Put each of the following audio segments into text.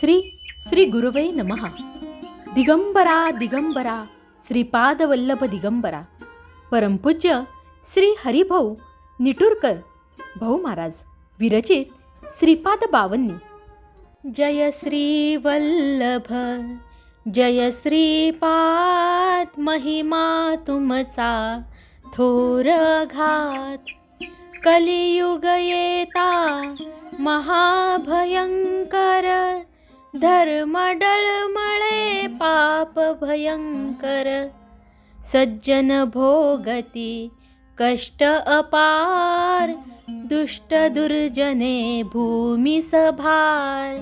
श्री श्री गुरुवे नमहा दिगंबरा दिगंबरा श्रीपादवल्लभ दिगंबरा. परमपूज्य श्री हरिभाऊ निटुरकर. भाऊ महाराज विरचित श्रीपाद बावन्नी. जय श्री वल्लभ जय श्रीपाद महिमा तुमचा थोर घात. कलियुग येता महाभयंकर धर्म डळमळे पाप भयंकर सज्जन भोगती कष्ट अपार दुष्ट दुर्जने भूमी सभार.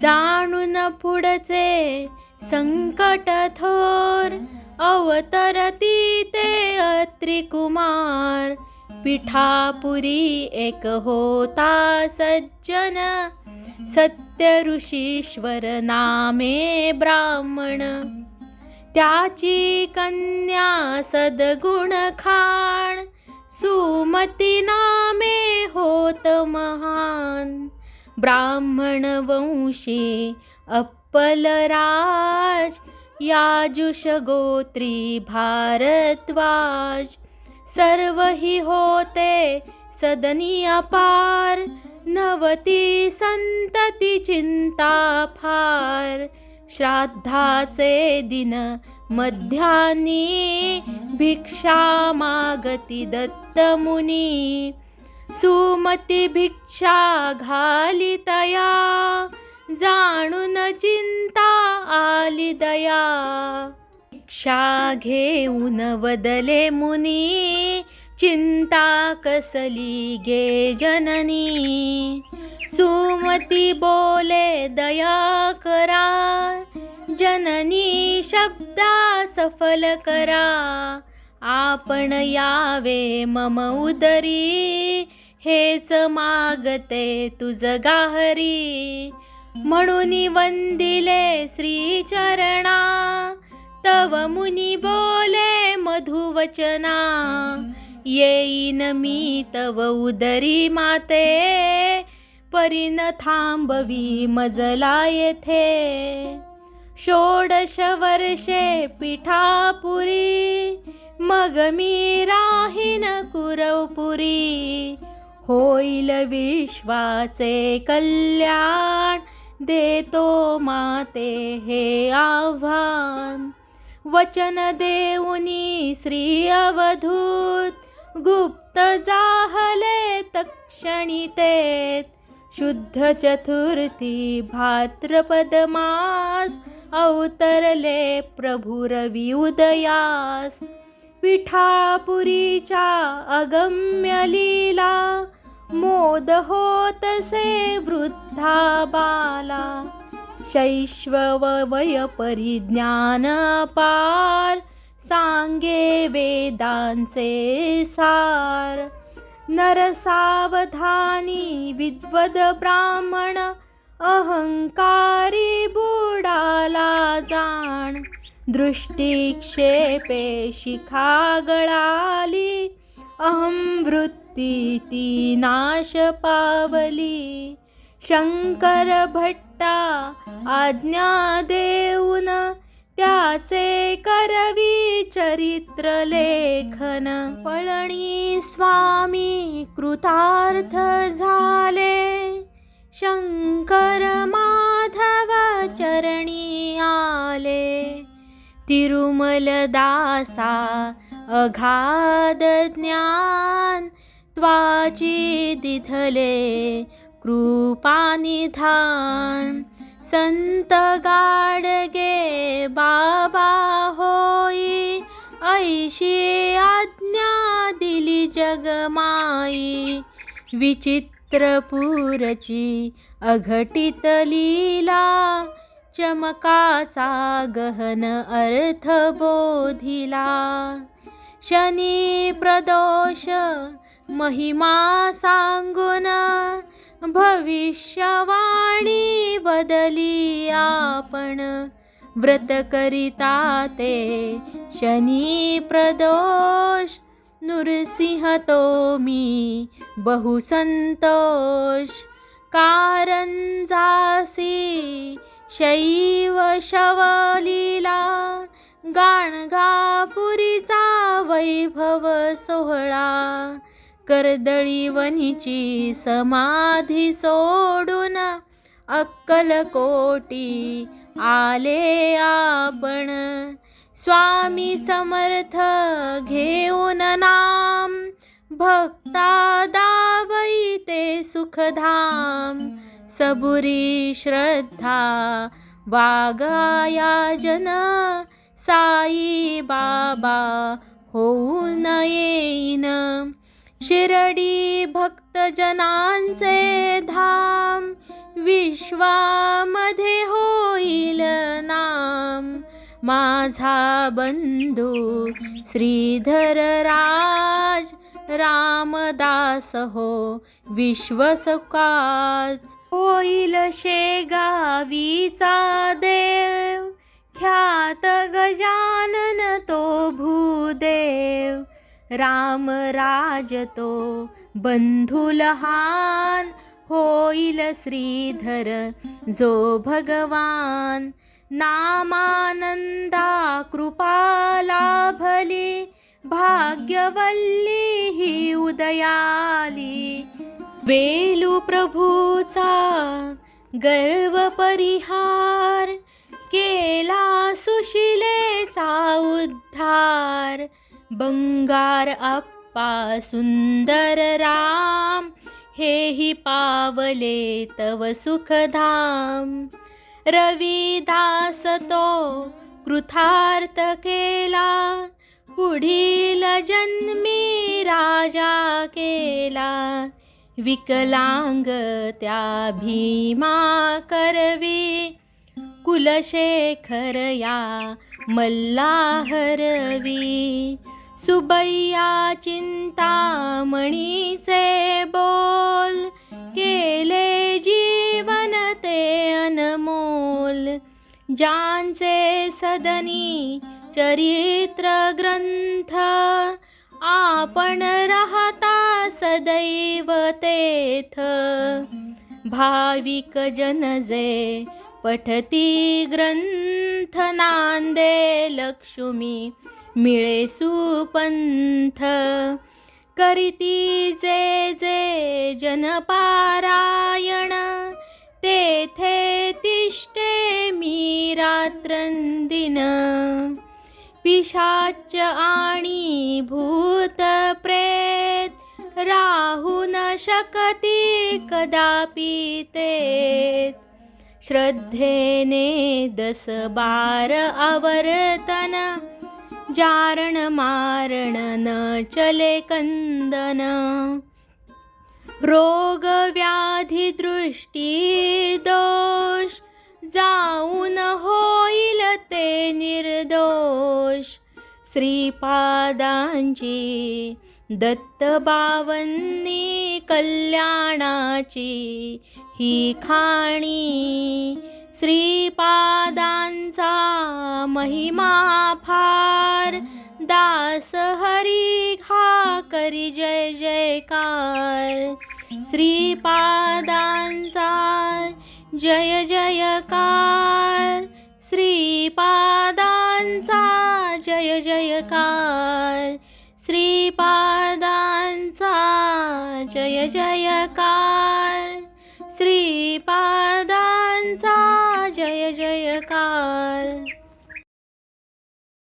जाणून पुढचे संकट थोर अवतरती ते अत्रिकुमार पिठापुरी एक होता सज्जन सत्य ऋषीश्वर नामे ब्राह्मण। त्याची कन्या सद्गुण खाण सुमती नामे होत महान। ब्राह्मण वंशी अप्पलराज याजुष गोत्री भारद्वाज। सर्व ही होते सदनी अपार नवती संतती चिंता फार. श्राद्धाचे दिन मध्यानी भिक्षा मागती दत्त मुनी. सुमती भिक्षा घाली तया. जाणून चिंता आली दया. भिक्षा घेऊन वदले मुनी. चिंता कसली गे जननी. सुमती बोले दया करा. जननी शब्दा सफल करा. आपण यावे मम उदरी. हेच मागते तुझ गाहरी. म्हणून वंदिले श्री चरणा तव मुनी बोले मधुवचना. येईन मी तव उदरी माते परिन थांबवी मजला येथे. षोडश वर्षे पिठापुरी मग मी राहीन कुरवपुरी. होईल विश्वाचे कल्याण देतो माते हे आव्हान. वचन देऊनी श्री अवधूत गुप्त जाहले तक्षणितेत शुद्ध चतुर्थी भाद्रपद मास अवतरले प्रभु रवी उदयास पिठापुरीच्या अगम्य लीला मोद होतसे वृद्धा बाला शैश्व वय परिज्ञान पार सांगे वेदांचे सार. नरसावधानी विद्वद ब्राह्मण अहंकारी बुडाला जाण. दृष्टिक्षेपे शिखा गळाली अहं वृत्ती ती नाश पावली. शंकर भट्टा आज्ञा देऊन त्याचे करवी चरित्र लेखन. पळणी स्वामी कृतार्थ झाले. शंकर माधव चरणी आले. तिरुमल दासा अगाध ज्ञान. त्वाची दिधले कृपानिधान. संत गाडगे बाबा होई ऐशी आज्ञा दिली जगमाई. विचित्रपूरची अघटित लीला चमकाचा गहन अर्थ बोधिला. शनी प्रदोष महिमा सांगून भविष्यवाणी बदली आपण. व्रत करिता ते शनी प्रदोष नृसिंह तो मी बहुसंतोष कारंजासी शैव शवलीला गाणगापुरीचा वैभव सोहळा। कर्दळी वनीची समाधी सोडून अक्कलकोटी आले आपण. स्वामी समर्थ घेऊन नाम. भक्ता दावैते सुखधाम. सबुरी श्रद्धा वागाया जन. साई बाबा होऊन येईन. शिरडी भक्तजनांचे धाम. विश्वामध्ये होईल नाम. माझा बंधू श्रीधर राज रामदास हो विश्वसकाच. होईल शेगावीचा देव ख्यात गजानन तो भूदेव. राम राज तो बंधू लहान होईल श्रीधर जो भगवान नामानंदा कृपा लाभली भाग्यवल्ली ही उदयाली. वेलू प्रभूचा गर्व परिहार केला सुशिलेचा उद्धार. बंगार अप्पा सुंदर राम हेही पावले तव सुखधाम. रविदास तो कृथार्थ केला पुढील जन्मी राजा केला. विकलांग त्या भीमा करवी कुलशेखर या मल्लाहरवी. सुबैया चिंतामणीचे बोल केले जीवन ते अनमोल. ज्यांचे सदनी चरित्र ग्रंथ आपण राहता सदैव तेथ. भाविक जनजे पठती ग्रंथ नांदे लक्ष्मी मिळे सुपंथ. करीती जे जे जनपारायण तेथे तिष्ठे मी रात्रंदिन. पिशाच आणि भूत प्रेत राहू न शकती कदापि ते श्रद्धेने दस बार आवर्तन जारण मारण न चले कंदन. रोग व्याधी दृष्टी दोष जाऊन होईल ते निर्दोष. श्रीपादांची दत्तबावन्नी कल्याणाची ही खाणी. श्रीपादांचा महिमा फार. दास हरी घा करी जय जयकार. श्रीपादांचा जय जयकार. श्रीपादांचा जय जयकार. श्रीपादांचा जय जयकार. श्रीपादांचा जय जयकार.